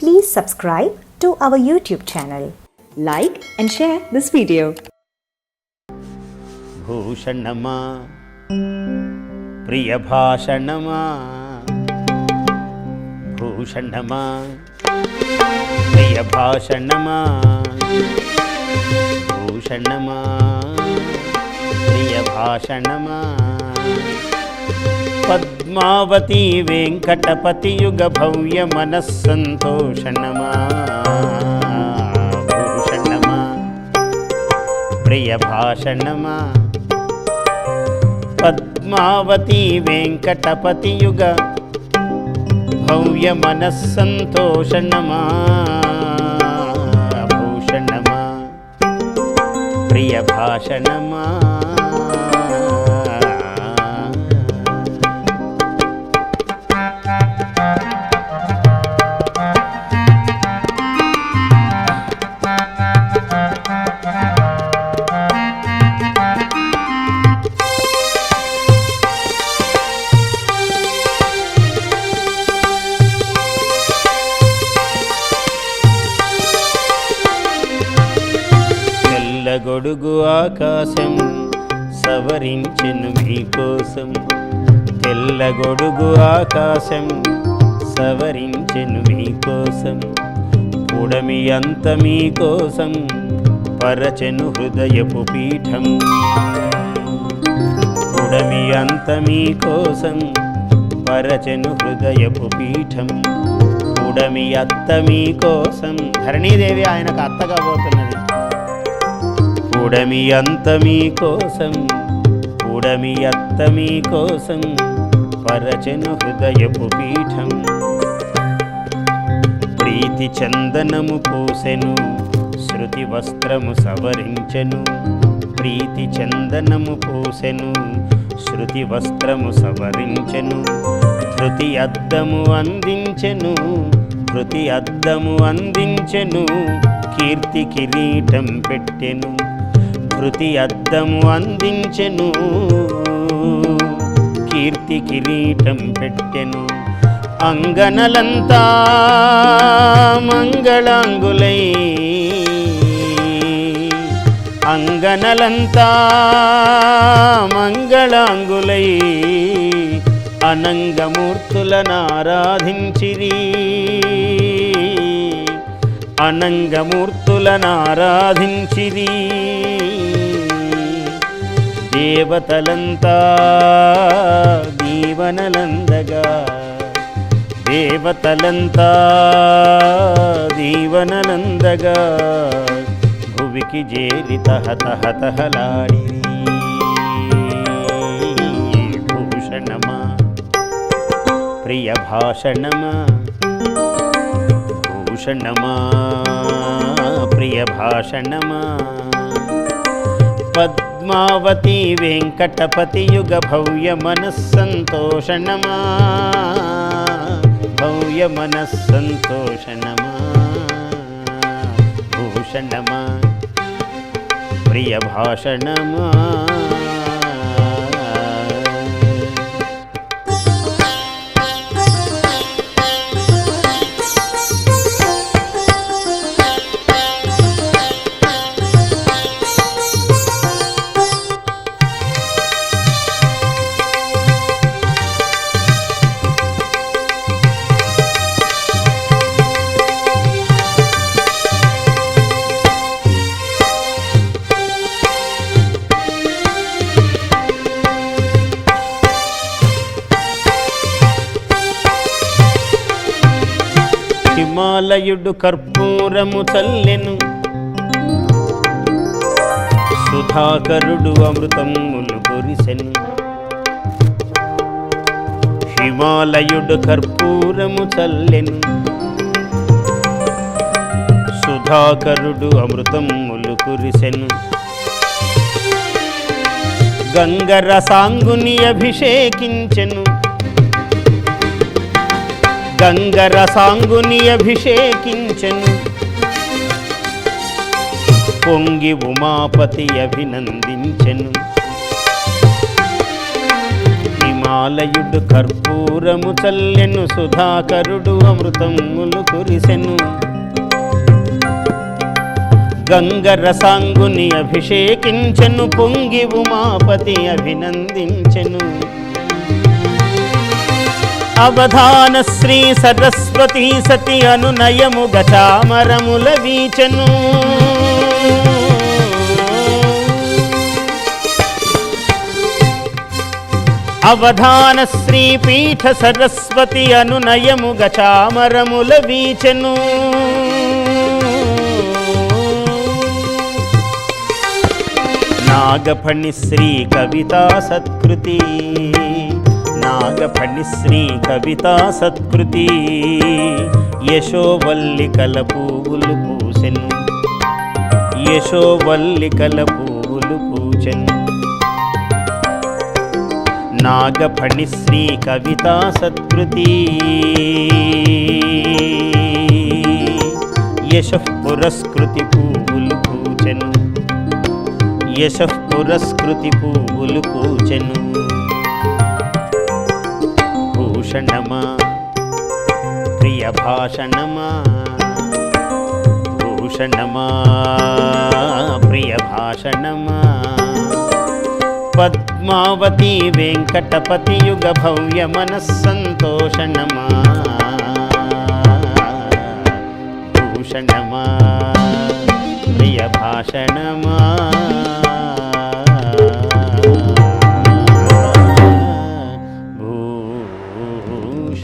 Please subscribe to our YouTube channel. Like and share this video. భూషణమా ప్రియభాషణమా భూషణమా ప్రియభాషణమా భూషణమా ప్రియభాషణమా Padmavati Venkatapati యుగ భవ్య మనస్సంతోషణమా భూషణమా ప్రియ భాషణమా పద్మావతి వెంకటపతి యుగ భవ్య మనస్సంతోషణమా భూషణమా ప్రియ భాషణమా గొడుగు ఆకాశం సవరించెను మీకోసం తెల్లగొడుగు ఆకాశం సవరించెను మీకోసం పుడమి అంత మీకోసం పరచెను హృదయపు పీఠం. పుడమి అంత మీకోసం పరచెను హృదయపు పీఠం. పుడమి అత్త మీకోసం ధరణీదేవి ఆయనకు అత్తగా పోతున్నది. పుడమి అంత మీకోసం ఉడమి అత్త మీకోసం పరచను హృదయపు పీఠం. ప్రీతి చందనము పూసెను శృతి వస్త్రము సవరించెను. ప్రీతి చందనము పూసెను శృతి వస్త్రము సవరించెను. ధృతి అద్దము అందించెను ధృతి అద్దము అందించెను. కీర్తి కిరీటం పెట్టెను. కృతి అద్దము అందించెను. కీర్తి కిరీటం పెట్టెను. అంగనలంతా మంగళాంగులై. అంగనలంతా మంగళాంగులై. అనంగమూర్తులను అనంగమూర్తులనారాధించిది దేవతలంతా దీవనలందగా. దేవతలంతా దీవనలందగా. భువికి చేరి తహతహతహలాడి భూషణమా? ప్రియ భాషణమా? భూషణమా ప్రియ భాషణమా పద్మావతి వెంకటపతియుగ భవ్య మనస్సంతోషణమా భవ్య మనస్సంతోషణమా భూషణమా ప్రియ భాషణమా కర్పూరము చల్లెను. సుధాకరుడు అమృతములు కొరిసెను. హిమాలయుడు కర్పూరము చల్లెను. సుధాకరుడు అమృతములు కురిసెను. గంగరసాంగుని అభిషేకించెను. గంగరసాంగుని అభిషేకించెను. పొంగి ఉమాపతి అభినందించెను. హిమాలయుడు కర్పూరము చల్లెను సుధాకరుడు అమృతములు కురిసెను. గంగరసాంగుని అభిషేకించెను పొంగి ఉమాపతి అభినందించెను. అవధాన శ్రీ సరస్వతి సతి అనునయము గచామరముల వీచను. అవధాన శ్రీ పీఠ సరస్వతి అనునయము గచామరముల వీచను. నాగఫణి శ్రీ కవితా సత్కృతి. నాగఫణి శ్రీ కవితా సత్కృతి యశోవల్లికల పువ్వులు పూసెను. యశోవల్లికల పువ్వులు పూచెను. నాగఫణి శ్రీ కవితా సత్కృతి యశ పురస్కృతి పువ్వులు పూచెను. యశ పురస్కృతి పువ్వులు పూచెను. భూషణమా ప్రియ భాషణమా భూషణమా ప్రియ భాషణమా పద్మావతి వెంకటపతి యుగ భవ్య మనస్సంతోషణమా భూషణమా ప్రియ